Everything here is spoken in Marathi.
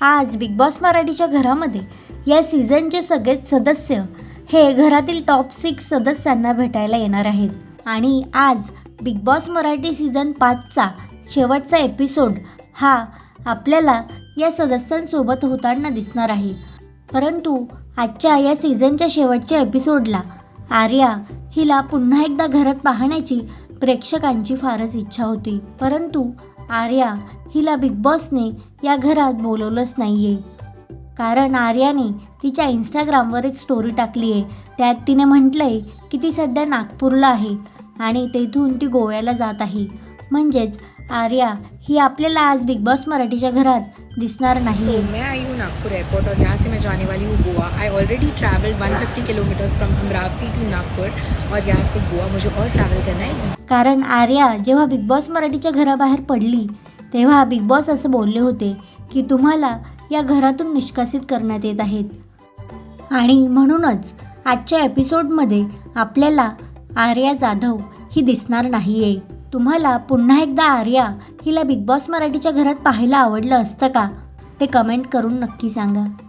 आज बिग बॉस मराठीच्या घरामध्ये या सीझनचे सगळेच सदस्य हे घरातील टॉप सिक्स सदस्यांना भेटायला येणार आहेत. आणि आज बिग बॉस मराठी सीझन पाचचा शेवटचा एपिसोड हा आपल्याला या सदस्यांसोबत होताना दिसणार आहे. परंतु आजच्या या सीझनच्या शेवटच्या एपिसोडला आर्या हिला पुन्हा एकदा घरात पाहण्याची प्रेक्षकांची फारच इच्छा होती. परंतु आर्या हिला बिग बॉसने या घरात बोलवलंच नाही आहे कारण आर्याने तिच्या इंस्टाग्रामवर एक स्टोरी टाकली आहे. त्यात तिने म्हटलं आहे की ती सध्या नागपूरला आहे आणि तेथून ती गोव्याला जात आहे. म्हणजेच आर्या ही आपल्याला आज बिग बॉस मराठीच्या घरात दिसणार नाही. मैं आई हूँ नागपुर एयरपोर्ट और यहाँ से मैं जाने वाली हूँ Goa? I already travel 150 kilometers from Amravati to Nagpur और यहाँ से गोवा मुझे और ट्रैवल करना है. कारण आर्या जेव्हा बिग बॉस मराठीच्या घराबाहेर पडली तेव्हा बिग बॉस असं बोलले होते की तुम्हाला या घरातून निष्कासित करण्यात येत आहेत. आणि म्हणूनच आजच्या एपिसोडमध्ये आपल्याला आर्या जाधव ही दिसणार नाही आहे तुम्हाला पुन्हा एकदा आर्या हिला बिग बॉस मराठीच्या घरात पाहायला आवडलं असतं का? ते कमेंट करून नक्की सांगा.